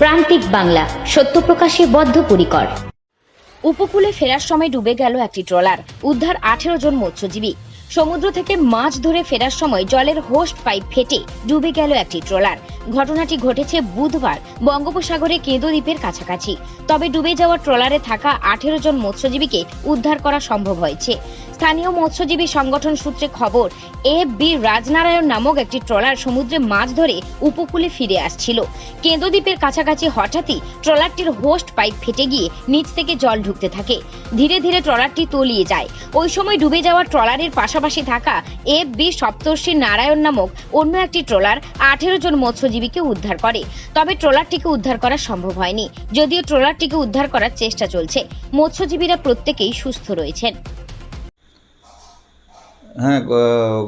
প্রান্তিক বাংলা, সত্য প্রকাশে বদ্ধপরিকর। উপকূলে ফেরার সময় ডুবে গেল একটি ট্রলার, উদ্ধার আঠেরো জন মৎস্যজীবী। সমুদ্র থেকে মাছ ধরে ফেরার সময় জলের হোস্ট পাইপ ফেটে ডুবে গেল একটি ট্রলার। ঘটনাটি ঘটেছে বুধবার বঙ্গোপসাগরে কেঁদো দ্বীপের কাছাকাছি। তবে ডুবে যাওয়া ট্রলারে থাকা আঠেরো জন মৎস্যজীবীকে উদ্ধার করা সম্ভব হয়েছে। স্থানীয় মৎস্যজীবী সংগঠন সূত্রে খবর, এ বি রাজনারায়ণ নামক একটি ট্রলার সমুদ্রে মাছ ধরে উপকূলে ফিরে আসছিল। কেঁদো দ্বীপের কাছাকাছি হঠাৎই ট্রলারটির হোস্ট পাইপ ফেটে গিয়ে নিচ থেকে জল ঢুকতে থাকে। ধীরে ধীরে ট্রলারটি তলিয়ে যায়। ওই সময় ডুবে যাওয়া ট্রলারের পাশাপাশি থাকা এফ বি সপ্তর্ষি নারায়ণ নামক অন্য একটি ট্রলার আঠেরো জন মৎস্যজীবীকে উদ্ধার করে। তবে ট্রলারটিকে উদ্ধার করা সম্ভব হয়নি। যদিও ট্রলারটিকে উদ্ধার করার চেষ্টা চলছে, মৎস্যজীবীরা প্রত্যেকেই সুস্থ রয়েছেন। হ্যাঁ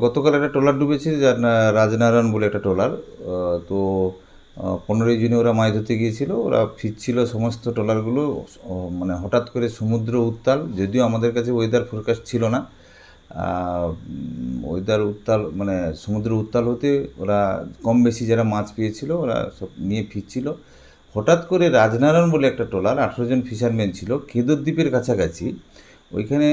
গতকাল একটা ট্রলার ডুবেছে, যার রাজনারায়ণ বলে একটা ট্রলার। তো পনেরোই জুনে ওরা মাছ ধরতে গিয়েছিল, ওরা ফিরছিল সমস্ত ট্রলারগুলো মানে হঠাৎ করে সমুদ্র উত্তাল, যদিও আমাদের কাছে ওয়েদার ফোরকাস্ট ছিল না। ওয়েদার উত্তাল মানে সমুদ্র উত্তাল হতে ওরা কম বেশি যারা মাছ পেয়েছিল, ওরা সব নিয়ে ফিরছিল। হঠাৎ করে রাজনারায়ণ বলে একটা ট্রলার, আঠেরো জন ফিশারম্যান ছিল কেদর দ্বীপের কাছাকাছি। ওইখানে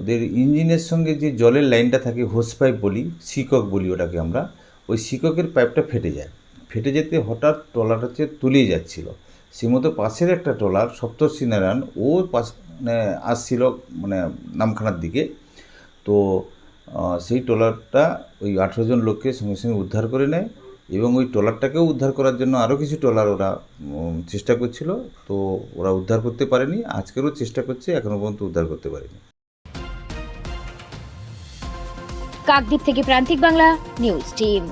ওদের ইঞ্জিনের সঙ্গে যে জলের লাইনটা থাকে, হোস পাইপ বলি, শিকক বলি ওটাকে আমরা, ওই শিককের পাইপটা ফেটে যায়। ফেটে যেতে হঠাৎ ট্রলার হচ্ছে তুলিয়ে যাচ্ছিল। সেই মতো পাশের একটা ট্রলার সপ্তর্ষি নারায়ণ ও পাশ মানে আসছিল মানে নামখানার দিকে। তো সেই ট্রলারটা ওই আঠেরো জন লোককে সঙ্গে সঙ্গে উদ্ধার করে নেয় এবং ওই ট্রলারটাকেও উদ্ধার করার জন্য আরও কিছু ট্রলার ওরা চেষ্টা করছিল। তো ওরা উদ্ধার করতে পারেনি, আজকেরও চেষ্টা করছে এখনও পর্যন্ত উদ্ধার করতে পারেনি। কাকদ্বীপ থেকে প্রান্তিক বাংলা নিউজ টিম।